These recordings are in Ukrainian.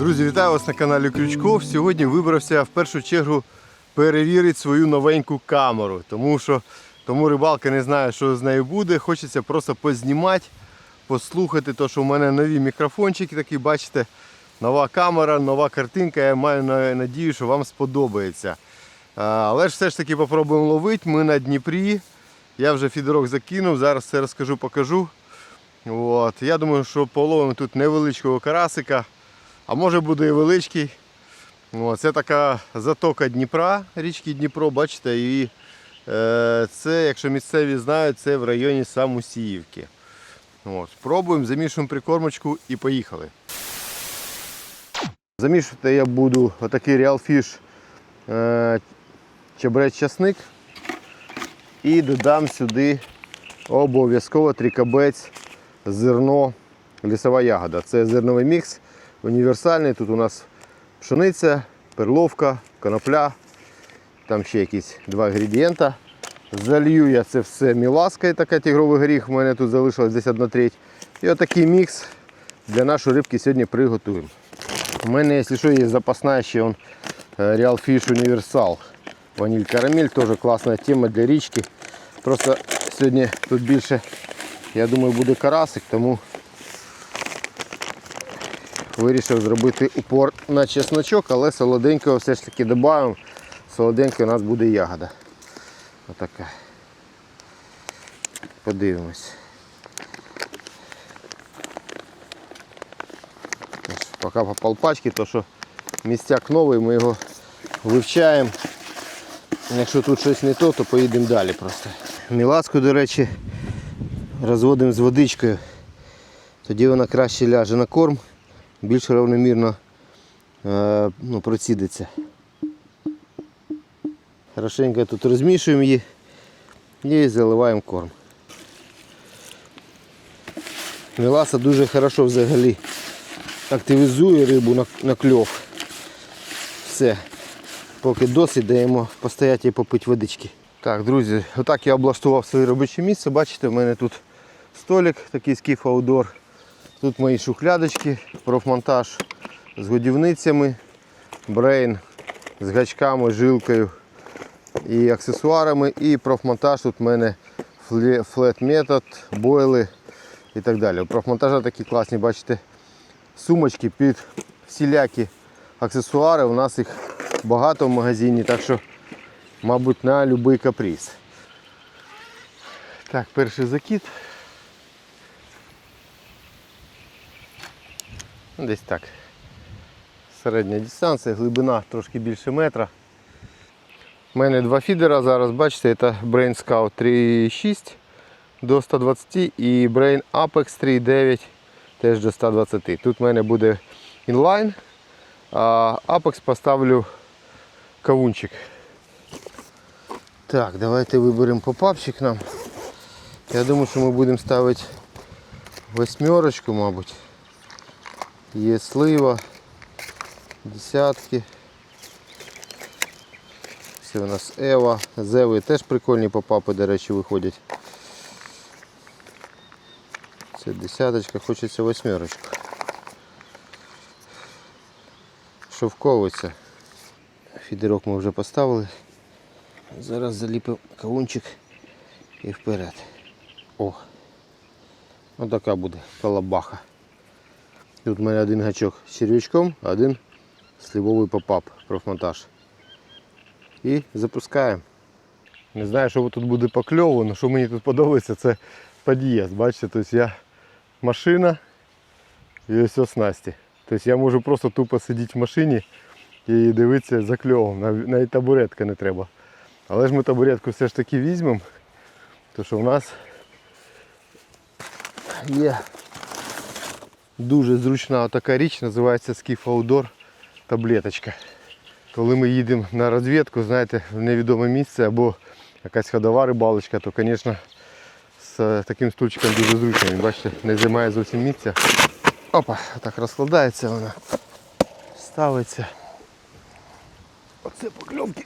Друзі, вітаю вас на каналі Крючков. Сьогодні вибрався в першу чергу перевірити свою новеньку камеру, тому що тому рибалка не знає, що з нею буде. Хочеться просто познімати, послухати, то, що в мене нові мікрофончики, такі бачите, нова камера, нова картинка. Я маю надію, що вам сподобається. Але ж все ж таки попробуємо ловити. Ми на Дніпрі. Я вже фідерок закинув, зараз все розкажу, покажу. От. Я думаю, що половимо тут невеличкого карасика, а може буде і величкий. От. Це така затока Дніпра, річки Дніпро, бачите, і е, це, якщо місцеві знають, це в районі Самусіївки. Спробуємо, замішуємо прикормочку і поїхали. Замішувати я буду отакий е, чебрець часник і додам сюди обов'язково трикабець зерно, лісова ягода. Це зерновий мікс універсальний. Тут у нас пшениця, перловка, конопля, там ще якісь два інгредієнта. Залью я це все міласкою, така тігровий горіх, у мене тут залишилось десь 1 треть. І отакий мікс для нашої рибки сьогодні приготуємо. У мене, якщо що, є запасна ще он, е, Real Fish Universal. Ваніль карамель, теж класна тема для річки. Просто сьогодні тут більше, я думаю, буде карасик, тому вирішив зробити упор на чесночок, але солоденького все ж таки додаємо. Солоденькою у нас буде ягода. Отака. Подивимось. Поки попал пачки, то що містяк новий, ми його вивчаємо. Якщо тут щось не то, то поїдемо далі просто. Міласку, до речі, розводимо з водичкою. Тоді вона краще ляже на корм, більш равномірно е, ну, процідиться. Хорошенько тут розмішуємо її і заливаємо корм. Міласа дуже хорошо взагалі активізує рибу на, на кльов. Все. Поки досить даємо постояти і попити водички. Так, друзі, отак я облаштував своє робоче місце. Бачите, в мене тут столик, такий скіф аудор. Тут мої шухлядочки, профмонтаж з годівницями, брейн з гачками, жилкою і аксесуарами. І профмонтаж тут в мене флет метод, бойли і так далі. У профмонтажа такі класні, бачите, сумочки під всілякі аксесуари. У нас їх багато в магазині, так що, мабуть, на будь-який каприз. Так, перший закид. Десь так. Середня дистанція, глибина трошки більше метра. У мене два фідера зараз, бачите, це Brain Scout 3.6 до 120 і Brain Apex 3.9 теж до 120. Тут в мене буде інлайн, а Apex поставлю кавунчик. Так, давайте виберемо попапчик нам. Я думаю, що ми будемо ставити восьмерочку, мабуть. Є слива, десятки. Це у нас Ева, Зеви теж прикольні попапи, до речі, виходять. Це десяточка, хочеться восьмерочку. Шовковиця. Фідерок ми вже поставили. Зараз заліпимо кавунчик і вперед. О! Ось така буде колобаха. Тут у мене один гачок з червячком, один сливовий попап, профмонтаж. І запускаємо. Не знаю, що тут буде по але що мені тут подобається, це під'їзд. Бачите, тобто я машина і ось ось снасті. Тобто я можу просто тупо сидіти в машині і дивитися за кльовом. Навіть табуретка не треба. Але ж ми табуретку все ж таки візьмемо, тому що в нас є дуже зручна така річ, називається Outdoor таблеточка. Коли ми їдемо на розвідку, знаєте, в невідоме місце або якась ходова рибалочка, то, звісно, з таким стульчиком дуже зручно. Він, бачите, не займає зовсім місця. Опа, так розкладається вона, ставиться. Оце покльовки.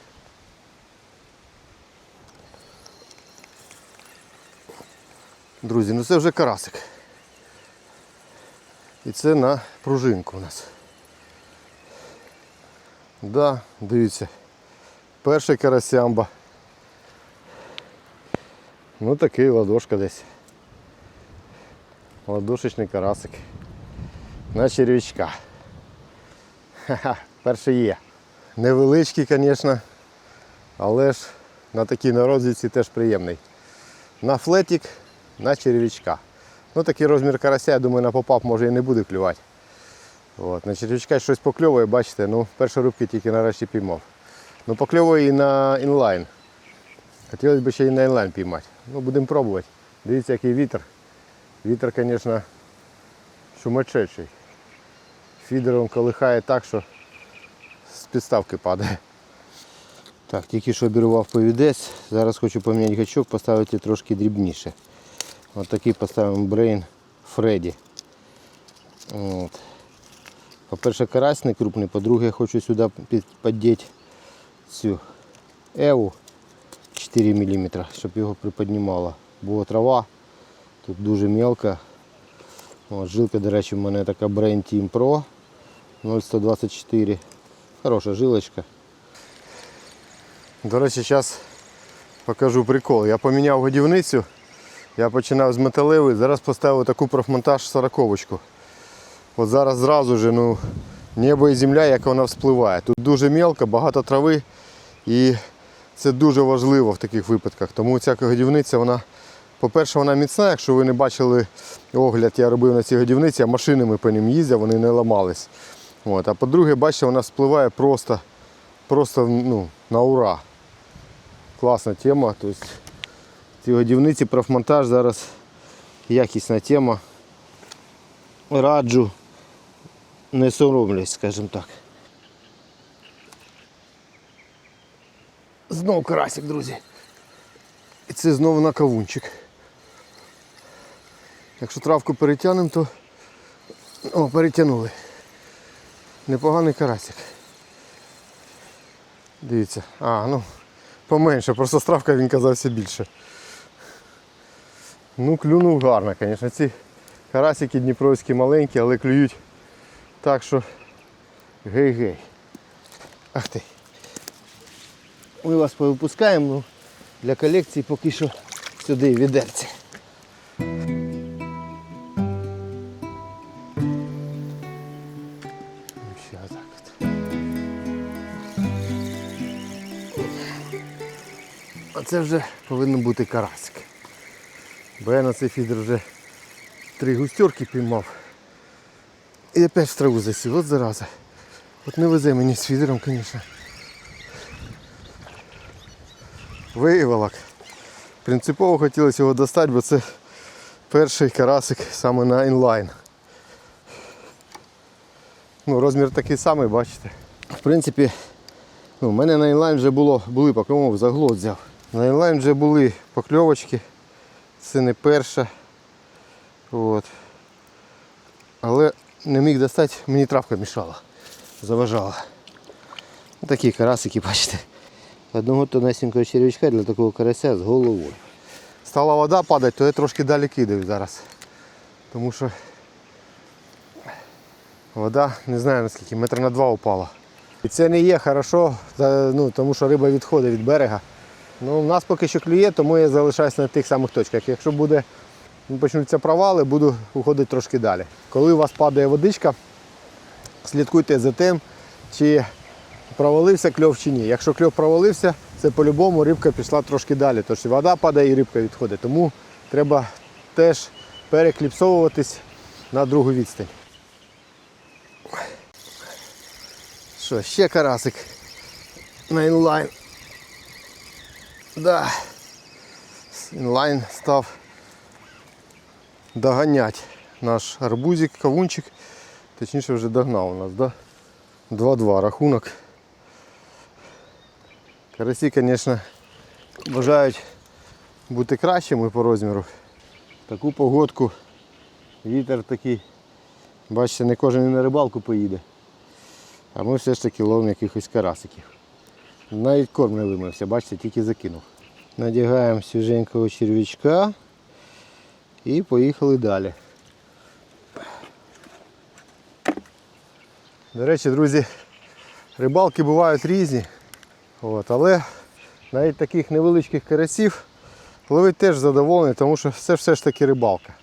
Друзі, ну це вже карасик. І це на пружинку у нас. Да, дивіться. Перший карасямба. Ну такий ладошка десь. Ладошечний карасик. На червячка. Ха-ха, перший є. Невеличкий, звісно, але ж на такій на розвідці теж приємний. На флетик, на червячка. Ну такий розмір карася, я думаю, на попап може і не буде клювати. От, на червячка щось покльовує, бачите, ну перші рибки тільки нарешті піймав. Ну покльовує і на інлайн. Хотілося б ще і на інлайн піймати. Ну будемо пробувати. Дивіться, який вітер. Вітер, звісно, сумасшедший. Фідером колихає так, що з підставки падає. Так, тільки що обірвав повідець. Зараз хочу поміняти гачок, поставити трошки дрібніше. Ось такий поставимо Freddy. От. По-перше, карась не крупний, по-друге, я хочу сюди під- піддіти цю еву 4 мм, щоб його приподнімало. Бо трава тут дуже мелка. От, жилка, до речі, в мене така Brain Team Pro 0,124. Хороша жилочка. До речі, зараз покажу прикол. Я поміняв годівницю. Я починав з металевої, зараз поставив таку профмонтаж 40-очку. От зараз зразу ж ну, небо і земля, як вона вспливає. Тут дуже мелко, багато трави і це дуже важливо в таких випадках. Тому ця годівниця, вона, по-перше, вона міцна, якщо ви не бачили огляд, я робив на цій годівниці, я машинами по ним їздив, вони не ламались. От. А по-друге, бачите, вона спливає просто, просто ну, на ура. Класна тема. Тобто, ці годівниці, профмонтаж зараз якісна тема. Раджу, не соромлюсь, скажімо так. Знову карасик, друзі. І це знову на кавунчик. Якщо травку перетягнемо, то о, перетягнули. Непоганий карасик. Дивіться. А, ну, поменше, просто стравка він казався більше. Ну, клюнув гарно, звісно. Ці карасики дніпровські маленькі, але клюють так, що гей-гей. Ах ти. Ми вас повипускаємо, ну, для колекції поки що сюди відерці. А це вже повинен бути карасик. Бо я на цей фідер вже три густерки піймав. І опять в траву засів, от зараза. От не везе мені з фідером, звісно. Виявилок. Принципово хотілося його достати, бо це перший карасик саме на інлайн. Ну, розмір такий самий, бачите. В принципі, ну, в мене на інлайн вже було, були покемов, заглот взяв. На інлайн вже були покльовочки. Це не перша. От. Але не міг достати, мені травка мішала, заважала. Такі карасики, бачите. Одного тонесенького червячка для такого карася з головою. Стала вода падати, то я трошки далі кидаю зараз. Тому що вода, не знаю наскільки, метр на два упала. І це не є хорошо, ну, тому що риба відходить від берега. Ну, у нас поки що клює, тому я залишаюся на тих самих точках. Якщо буде, ну, почнуться провали, буду уходити трошки далі. Коли у вас падає водичка, слідкуйте за тим, чи провалився кльов чи ні. Якщо кльов провалився, це по-любому рибка пішла трошки далі. Тож і вода падає і рибка відходить. Тому треба теж перекліпсовуватись на другу відстань. Що, ще карасик на інлайн. Да. Інлайн став доганять наш арбузик, кавунчик. Точніше вже догнав у нас, да? 2-2 рахунок. Карасі, звісно, бажають бути кращими по розміру. Таку погодку, вітер такий. Бачите, не кожен і на рибалку поїде. А ми все ж таки ловимо якихось карасиків. Навіть корм не вимився, бачите, тільки закинув. Надягаємо свіженького червячка і поїхали далі. До речі, друзі, Рибалки бувають різні. От, але навіть таких невеличких карасів ловить теж задоволений, тому що це все ж таки рибалка.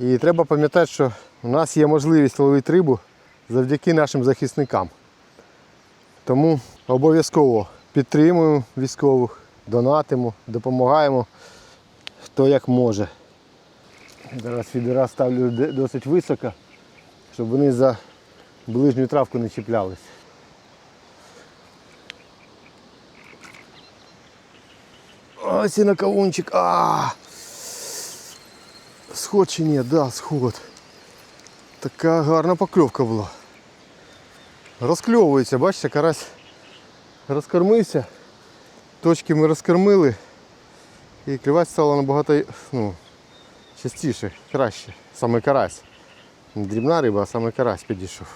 І треба пам'ятати, що у нас є можливість ловити рибу завдяки нашим захисникам. Тому обов'язково підтримуємо військових, донатимо, допомагаємо хто як може. Зараз фідера ставлю досить високо, щоб вони за ближню травку не чіплялись. Ось і на кавунчик. А! Сход чи ні? Да, сход. Така гарна покльовка була. Розкльовується, бачите, карась розкормився. Точки ми розкормили. І клювати стало набагато ну, частіше, краще. Саме карась. Дрібна риба, а саме карась підійшов.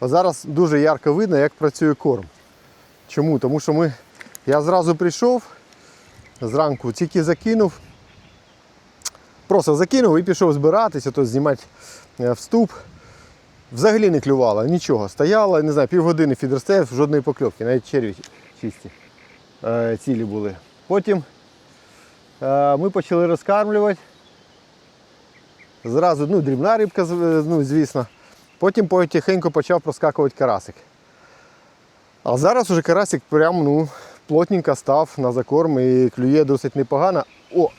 А зараз дуже ярко видно, як працює корм. Чому? Тому що ми, я зразу прийшов зранку, тільки закинув. Просто закинув і пішов збиратися, то знімати е, вступ. Взагалі не клювало, нічого. Стояла, не знаю, півгодини фідер жодної покльовки, навіть черві чисті е, цілі були. Потім е, ми почали розкармлювати. Зразу ну, дрібна рибка, ну, звісно. Потім потихеньку почав проскакувати карасик. А зараз уже карасик прям ну, плотненько став на закорм і клює досить непогано. О,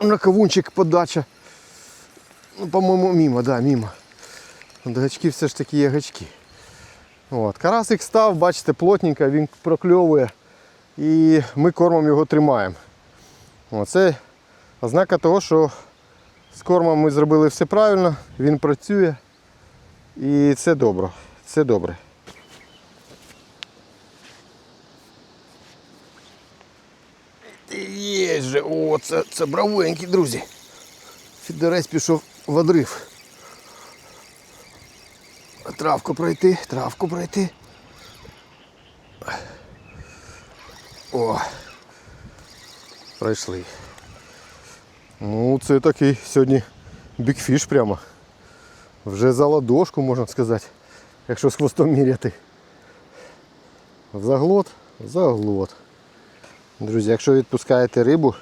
На кавунчик подача. Ну, по-моєму, мимо, да, мимо. До гачки все ж таки є гачки. От. Карасик став, бачите, плотненько, він прокльовує. І ми кормом його тримаємо. Оце ознака того, що з кормом ми зробили все правильно, він працює. І це добре. Це добре. Є же, о, це, це бравенький, друзі. Фідерець пішов в одрив. Травку пройти, травку пройти. О, пройшли. Ну, це такий сьогодні бікфіш прямо. Вже за ладошку, можна сказати, якщо з хвостом міряти. Заглот, заглот. Друзі, якщо відпускаєте рибу,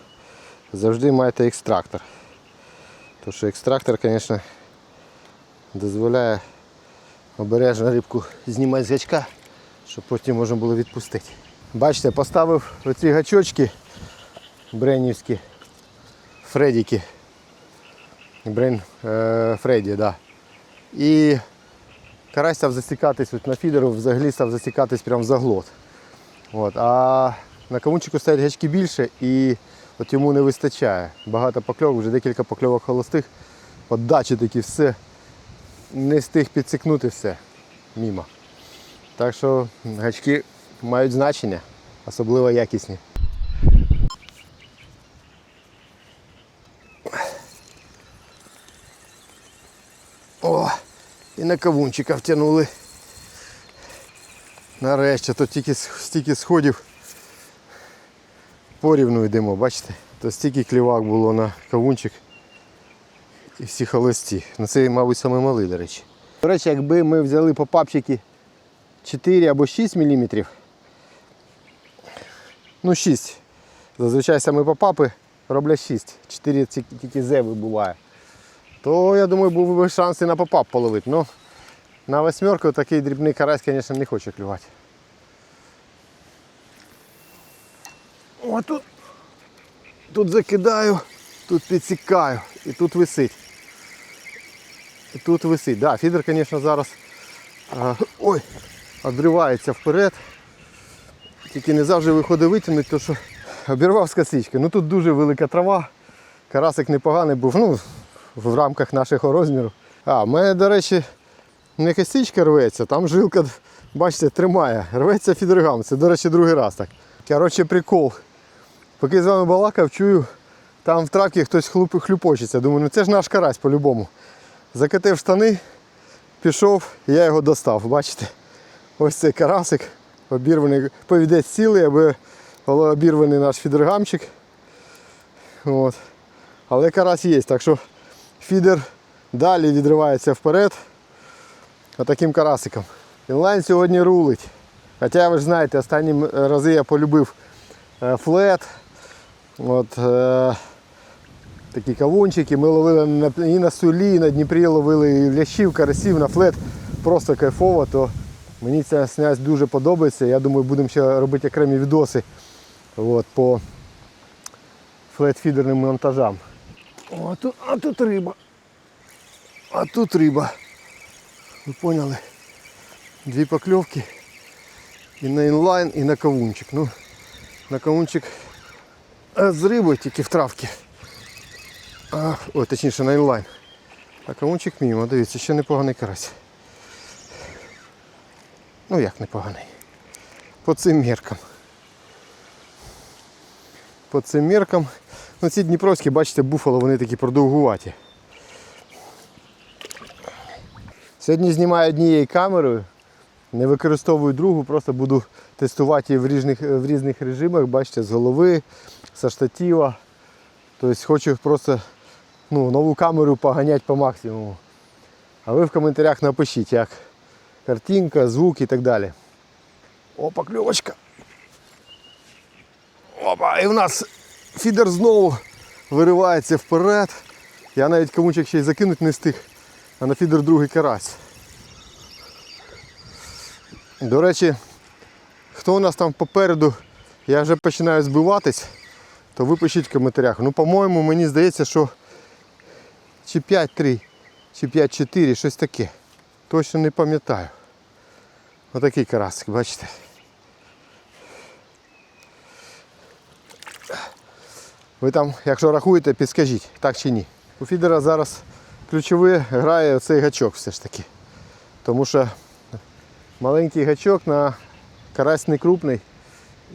завжди майте екстрактор. Тому що екстрактор, звісно, дозволяє обережно рибку знімати з гачка, щоб потім можна було відпустити. Бачите, поставив оці гачочки бренівські, Фредіки. Брен е, Фредді, да. І карась став засікатись от на фідеру, взагалі став засікатись прямо в заглот. От. А на кавунчику стоять гачки більше і от йому не вистачає. Багато покльовок, вже декілька покльовок холостих, подачі такі все. Не встиг підсікнути все мімо. Так що гачки мають значення, особливо якісні. О, і на кавунчика втягнули. Нарешті, то тільки стільки сходів порівну йдемо, бачите? То стільки клівак було на кавунчик і всі холості. Ну це, мабуть, саме малий, до речі. До речі, якби ми взяли попапчики 4 або 6 мм, ну 6. Зазвичай саме попапи роблять 6. 4 тільки тільки зеви буває. То я думаю, був би шанс і на попап половити. Ну, на восьмерку такий дрібний карась, звісно, не хоче клювати. О, тут, тут закидаю, тут підсікаю і тут висить. І тут висить. Да, фідер, звісно, зараз а, ой, відривається вперед. Тільки не завжди виходить витягнути, тому що обірвав з косички. Ну тут дуже велика трава. Карасик непоганий був. Ну, в рамках нашого розміру. А, в мене, до речі, не косичка рветься, там жилка, бачите, тримає. Рветься фідергам. Це, до речі, другий раз так. Коротше, прикол. Поки з вами балакав, чую, там в травці хтось хлюпочеться. Думаю, ну це ж наш карась по-любому. Закатив штани, пішов, я його достав. Бачите? Ось цей карасик, обірваний, повідець цілий, аби обірваний наш фідергамчик. От. Але карась є, так що фідер далі відривається вперед. Отаким карасиком. Інлайн сьогодні рулить. Хоча ви ж знаєте, останні рази я полюбив е, флет. От, е, такі кавунчики. Ми ловили і на сулі, і на Дніпрі ловили і лящів, карасів, на флет. Просто кайфово, то мені ця снясть дуже подобається. Я думаю, будемо ще робити окремі відоси от, по флет-фідерним монтажам. О, а тут, а тут риба. А тут риба. Ви поняли? Дві покльовки. І на інлайн, і на кавунчик. Ну, на кавунчик з рибою тільки в травці. А, ой, точніше на інлайн. А кавунчик мімо, дивіться, ще непоганий карась. Ну як непоганий. По цим міркам. По цим міркам. Ну ці дніпровські, бачите, буфало, вони такі продовгуваті. Сьогодні знімаю однією камерою, не використовую другу, просто буду тестувати її в різних, в різних режимах, бачите, з голови, з штатива. Тобто хочу просто ну, нову камеру поганяти по максимуму. А ви в коментарях напишіть, як картинка, звук і так далі. Опа, кльовочка. Опа, і в нас фідер знову виривається вперед. Я навіть комучик ще й закинути не встиг, а на фідер другий карась. До речі, хто у нас там попереду, я вже починаю збиватись, то ви пишіть в коментарях. Ну, по-моєму, мені здається, що чи 5-3, чи 5-4, щось таке. Точно не пам'ятаю. Отакий карасик, бачите. Ви там, якщо рахуєте, підскажіть, так чи ні. У фідера зараз ключовий грає цей гачок все ж таки. Тому що маленький гачок на карась не крупний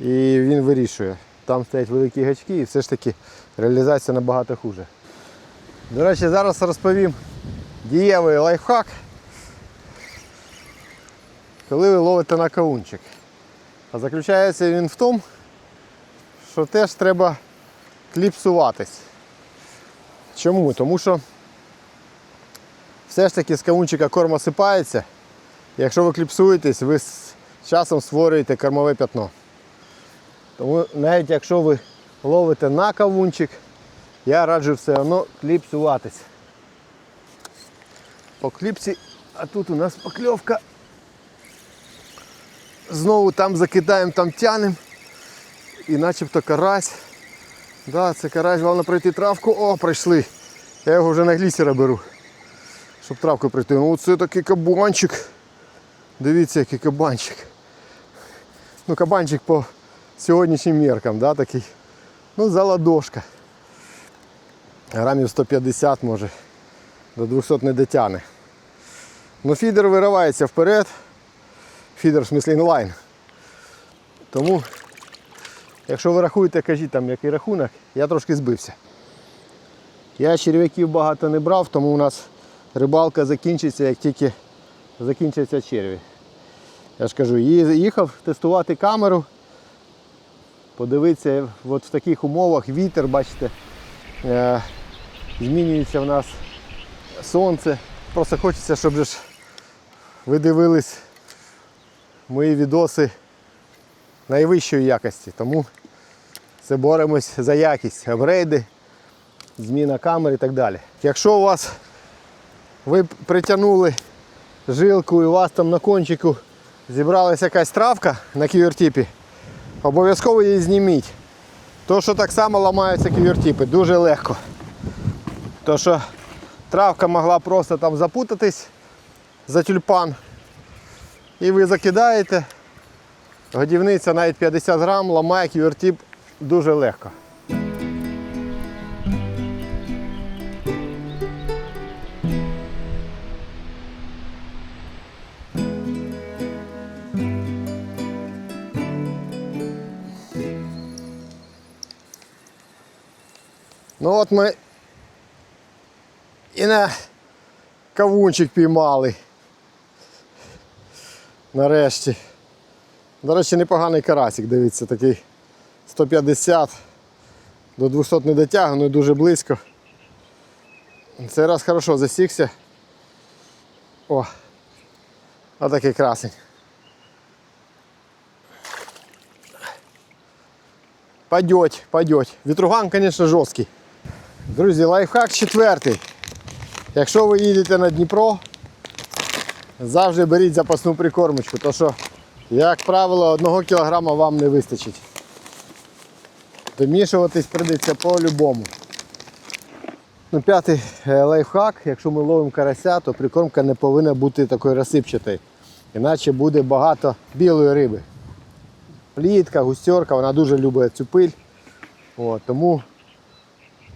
і він вирішує. Там стоять великі гачки і все ж таки реалізація набагато хуже. До речі, зараз розповім дієвий лайфхак, коли ви ловите на кавунчик. А заключається він в тому, що теж треба кліпсуватись. Чому? Тому що все ж таки з кавунчика корм осипається. Якщо ви кліпсуєтесь, ви з часом створюєте кормове пятно. Тому навіть якщо ви ловите на кавунчик, я раджу все одно кліпсуватись. По кліпсі, а тут у нас покльовка. Знову там закидаємо, там тянемо. І начебто карась. Да, це карась, головне пройти травку. О, пройшли. Я його вже на глісера беру. Щоб травку пройти. Ну це такий кабанчик. Дивіться, який кабанчик. Ну, кабанчик по сьогоднішнім міркам, да, такий. Ну, за ладошка. Грамів 150 може. До 200 не дотягне. Ну фідер виривається вперед. Фідер в смислі інлайн. Тому Якщо ви рахуєте, кажіть там який рахунок, я трошки збився. Я черв'яків багато не брав, тому у нас рибалка закінчиться, як тільки закінчаться черві. Я ж кажу, їхав тестувати камеру, подивитися от в таких умовах вітер, бачите, е, змінюється в нас сонце. Просто хочеться, щоб ж ви дивились мої відоси найвищої якості. Тому це боремось за якість, апгрейди, зміна камер і так далі. Якщо у вас ви притягнули жилку і у вас там на кончику зібралася якась травка на ківертіпі, обов'язково її зніміть. То, що так само ламаються ківертіпи, дуже легко. То, що травка могла просто там запутатись за тюльпан. І ви закидаєте, Годівниця навіть 50 грам ламає ківертіп дуже легко. Ну от ми і на кавунчик піймали. Нарешті. До речі, непоганий карасик, дивіться, такий 150 до 200 не дотягну, дуже близько. Цей раз хорошо засікся. О, Отакий красень. Пойдеть, пойдеть. Вітруган, звісно, жорсткий. Друзі, лайфхак четвертий. Якщо ви їдете на Дніпро, завжди беріть запасну прикормочку, то що, як правило, одного кілограма вам не вистачить. Домішуватись прийдеться по-любому. Ну, п'ятий е, лайфхак, якщо ми ловимо карася, то прикормка не повинна бути такою розсипчатою. Іначе буде багато білої риби. Плітка, густерка, вона дуже любить цю пиль. От, тому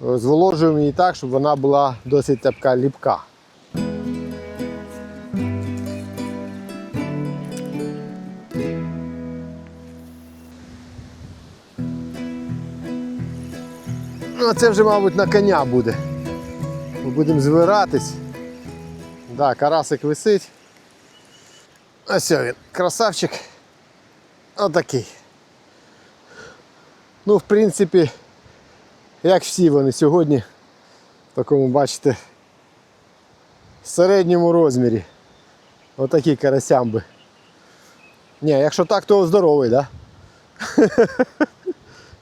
зволожуємо її так, щоб вона була досить така ліпка. Ну, це вже, мабуть, на коня буде. Ми будемо збиратись. Да, карасик висить. Ось він, красавчик. Отакий. Ну, в принципі, як всі вони сьогодні, в такому, бачите, середньому розмірі. Отакі карасямби. Ні, якщо так, то здоровий, да?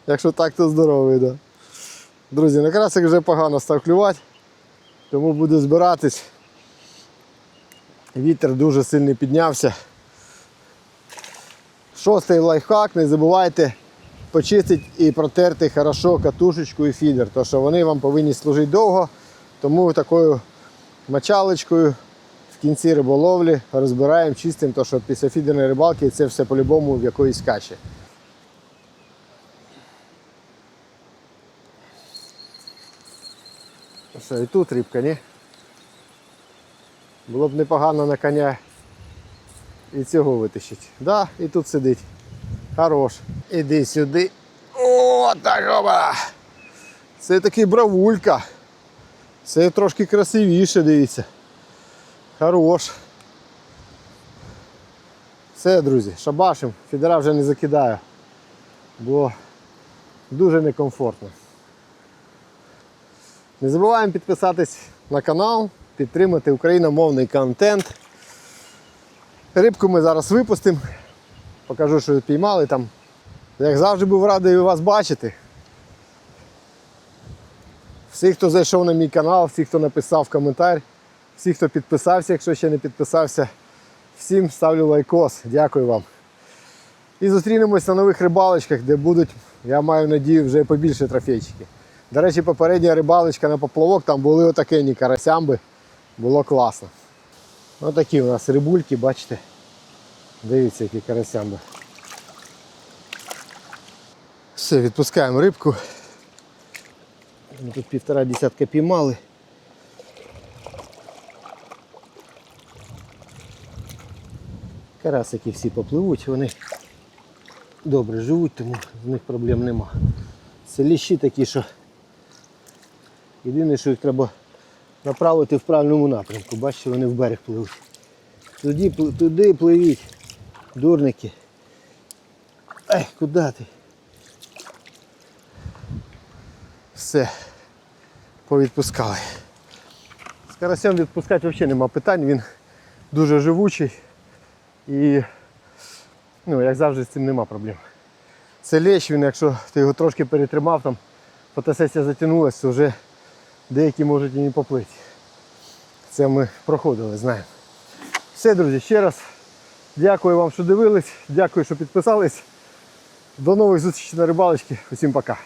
якщо так, то здоровий, да. Друзі, на красик вже погано став клювати, тому буду збиратись. Вітер дуже сильно піднявся. Шостий лайфхак, не забувайте почистити і протерти хорошо катушечку і фідер, тому що вони вам повинні служити довго, тому такою мочалочкою в кінці риболовлі розбираємо, чистимо, тому що після фідерної рибалки це все по-любому в якоїсь каші. Ну Що, і тут рибка, ні? Було б непогано на коня і цього витащити. Да, і тут сидить. Хорош. Іди сюди. О, так оба! Це такий бравулька. Це трошки красивіше, дивіться. Хорош. Все, друзі, шабашим. Фідера вже не закидаю, бо дуже некомфортно. Не забуваємо підписатись на канал, підтримати україномовний контент. Рибку ми зараз випустимо. Покажу, що піймали там. Як завжди був радий вас бачити. Всі, хто зайшов на мій канал, всі, хто написав коментар, всі, хто підписався, якщо ще не підписався, всім ставлю лайкос. Дякую вам. І зустрінемось на нових рибалочках, де будуть, я маю надію, вже побільше трофейчики. До речі, попередня рибалочка на поплавок, там були отакені карасямби. Було класно. Отакі у нас рибульки, бачите. Дивіться, які карасямби. Все, відпускаємо рибку. Ми тут півтора десятка піймали. Карасики всі попливуть, вони добре живуть, тому з них проблем нема. Це ліщі такі, що єдине, що їх треба направити в правильному напрямку. Бачите, вони в берег пливуть. Туди, туди пливіть, дурники. Ай, куди ти? Все, повідпускали. З карасем відпускати взагалі нема питань, він дуже живучий і ну, як завжди з цим нема проблем. Це лещ, він, якщо ти його трошки перетримав, там фотосесія затягнулася, то вже деякі можуть і не поплити. Це ми проходили, знаємо. Все, друзі, ще раз дякую вам, що дивились, дякую, що підписались. До нових зустрічей на рибалочці. Усім пока.